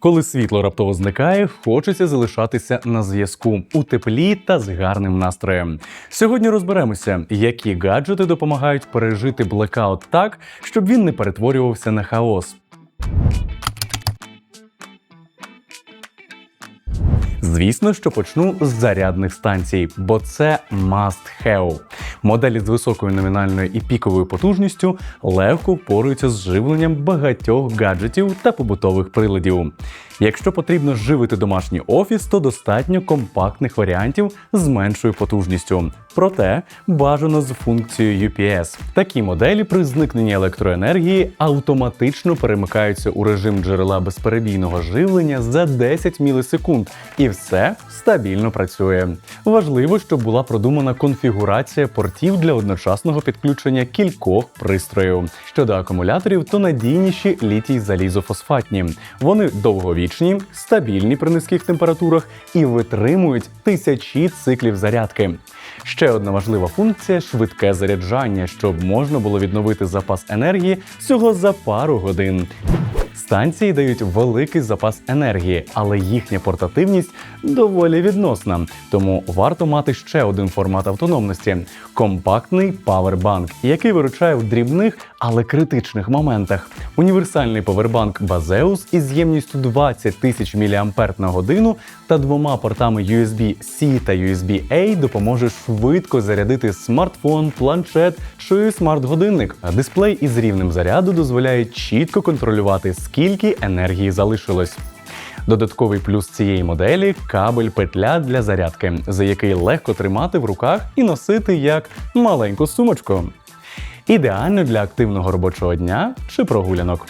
Коли світло раптово зникає, хочеться залишатися на зв'язку у теплі та з гарним настроєм. Сьогодні розберемося, які гаджети допомагають пережити блекаут так, щоб він не перетворювався на хаос. Звісно, що почну з зарядних станцій, бо це must have. Моделі з високою номінальною і піковою потужністю легко впораються з живленням багатьох гаджетів та побутових приладів. Якщо потрібно живити домашній офіс, то достатньо компактних варіантів з меншою потужністю. Проте бажано з функцією UPS. Такі моделі при зникненні електроенергії автоматично перемикаються у режим джерела безперебійного живлення за 10 мілісекунд, і все стабільно працює. Важливо, щоб була продумана конфігурація портів для одночасного підключення кількох пристроїв. Щодо акумуляторів, то надійніші літій залізофосфатні. Вони довговічні, стабільні при низьких температурах і витримують тисячі циклів зарядки. Ще одна важлива функція швидке заряджання, щоб можна було відновити запас енергії всього за пару годин. Станції дають великий запас енергії, але їхня портативність доволі відносна. Тому варто мати ще один формат автономності компактний павербанк, який виручає в дрібних, але критичних моментах. Універсальний павербанк Базеус із ємністю 20 тисяч мАч на годину та двома портами USB-C та USB-A допоможе швидко зарядити смартфон, планшет чи смарт-годинник. Дисплей із рівнем заряду дозволяє чітко контролювати, скільки енергії залишилось. Додатковий плюс цієї моделі кабель петля для зарядки, за який легко тримати в руках і носити як маленьку сумочку. Ідеально для активного робочого дня чи прогулянок.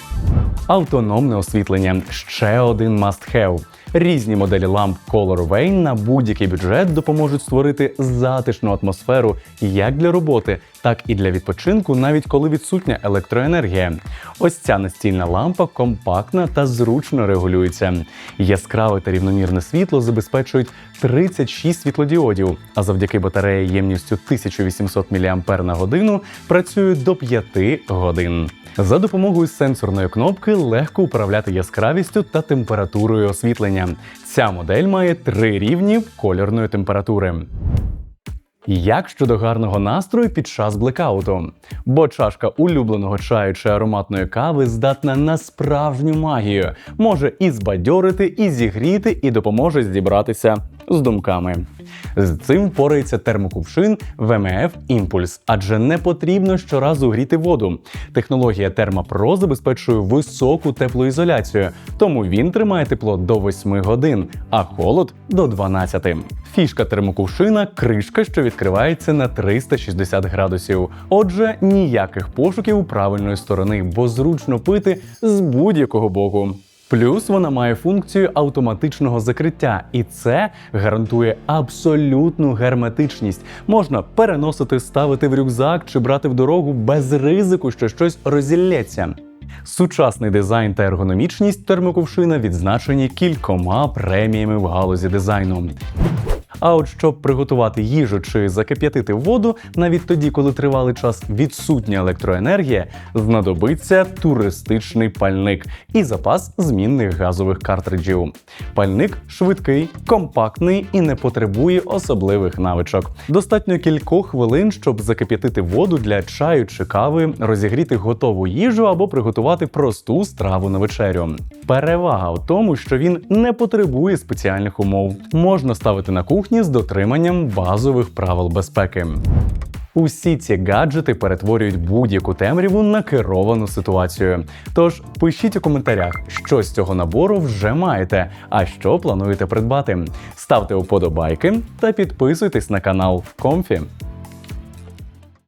Автономне освітлення ще один must-have. Різні моделі ламп Color Vane на будь-який бюджет допоможуть створити затишну атмосферу як для роботи, так і для відпочинку, навіть коли відсутня електроенергія. Ось ця настільна лампа компактна та зручно регулюється. Яскраве та рівномірне світло забезпечують 36 світлодіодів, а завдяки батареї ємністю 1800 мАч на годину працюють до 5 годин. За допомогою сенсорної кнопки легко управляти яскравістю та температурою освітлення. Ця модель має три рівні кольорної температури. Як щодо гарного настрою під час блекауту? Бо чашка улюбленого чаю чи ароматної кави здатна на справжню магію, може і збадьорити, і зігріти, і допоможе зібратися з думками. З цим впорається термокувшин VMF Impulse, адже не потрібно щоразу гріти воду. Технологія ThermaPro забезпечує високу теплоізоляцію, тому він тримає тепло до 8 годин, а холод до 12. Фішка термокувшина кришка, що відкривається на 360 градусів. Отже, ніяких пошуків правильної сторони, бо зручно пити з будь-якого боку. Плюс вона має функцію автоматичного закриття, і це гарантує абсолютну герметичність. Можна переносити, ставити в рюкзак чи брати в дорогу без ризику, що щось розілється. Сучасний дизайн та ергономічність термоковшина відзначені кількома преміями в галузі дизайну. А от щоб приготувати їжу чи закип'ятити воду, навіть тоді, коли тривалий час відсутня електроенергія, знадобиться туристичний пальник і запас змінних газових картриджів. Пальник швидкий, компактний і не потребує особливих навичок. Достатньо кількох хвилин, щоб закип'ятити воду для чаю чи кави, розігріти готову їжу або приготувати просту страву на вечерю. Перевага в тому, що він не потребує спеціальних умов. Можна ставити на кухні з дотриманням базових правил безпеки. Усі ці гаджети перетворюють будь-яку темряву на керовану ситуацію. Тож пишіть у коментарях, що з цього набору вже маєте, а що плануєте придбати. Ставте вподобайки та підписуйтесь на канал Комфі.